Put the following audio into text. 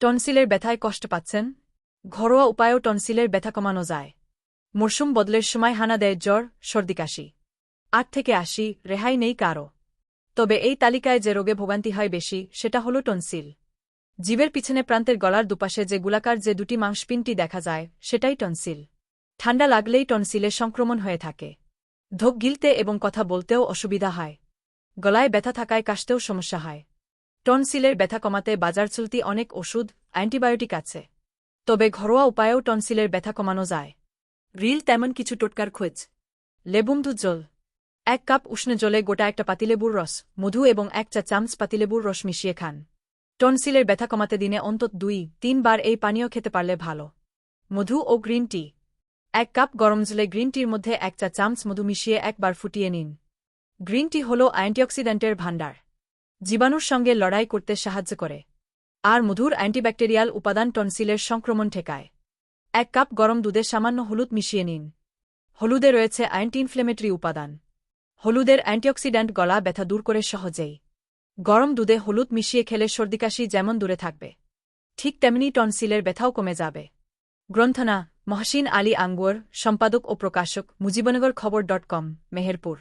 টনসিলের ব্যথায় কষ্ট পাচ্ছেন? ঘরোয়া উপায়েও টনসিলের ব্যথা কমানো যায়। মরশুম বদলের সময় হানা দেয় জ্বর, সর্দি কাশি। আট থেকে আশি, রেহাই নেই কারও। তবে এই তালিকায় যে রোগে ভোগান্তি হয় বেশি, সেটা হল টনসিল। জীবের পিছনে প্রান্তের গলার দুপাশে যে গোলাকার যে দুটি মাংসপিনটি দেখা যায়, সেটাই টনসিল। ঠান্ডা লাগলেই টনসিলের সংক্রমণ হয়ে থাকে। ধোক গিলতে এবং কথা বলতেও অসুবিধা হয়। গলায় ব্যথা থাকায় কাশতেও সমস্যা হয়। টনসিলের ব্যথা কমাতে বাজার চলতি অনেক ওষুধ, অ্যান্টিবায়োটিক আছে। তবে ঘরোয়া উপায়েও টনসিলের ব্যথা কমানো যায়। রিল তেমন কিছু টোটকার খোঁজ। লেবুমধু জল। এক কাপ উষ্ণ জলে গোটা একটা পাতিলেবুর রস, মধু এবং এক চা চামচ পাতিলেবুর রস মিশিয়ে খান। টনসিলের ব্যথা কমাতে দিনে অন্তত দুই তিনবার এই পানীয় খেতে পারলে ভালো। মধু ও গ্রিন টি। এক কাপ গরম জলে গ্রিন টির মধ্যে এক চা চামচ মধু মিশিয়ে একবার ফুটিয়ে নিন। গ্রিন টি হল অ্যান্টিঅক্সিডেন্টের ভাণ্ডার। জীবাণুর সঙ্গে লড়াই করতে সাহায্য করে। আর মধুর অ্যান্টিব্যাকটেরিয়াল উপাদান টনসিলের সংক্রমণ ঠেকায়। এক কাপ গরম দুধে সামান্য হলুদ মিশিয়ে নিন। হলুদে রয়েছে অ্যান্টি ইনফ্লেমেটরি উপাদান। হলুদের অ্যান্টিঅক্সিডেন্ট গলা ব্যথা দূর করে সহজেই। গরম দুধে হলুদ মিশিয়ে খেলে সর্দিকাশি যেমন দূরে থাকবে, ঠিক তেমনি টনসিলের ব্যথাও কমে যাবে। গ্রন্থনা, মহসিন আলী আঙ্গুয়ার সম্পাদক ও প্রকাশক, মুজিবনগর খবর ডট কম, মেহেরপুর।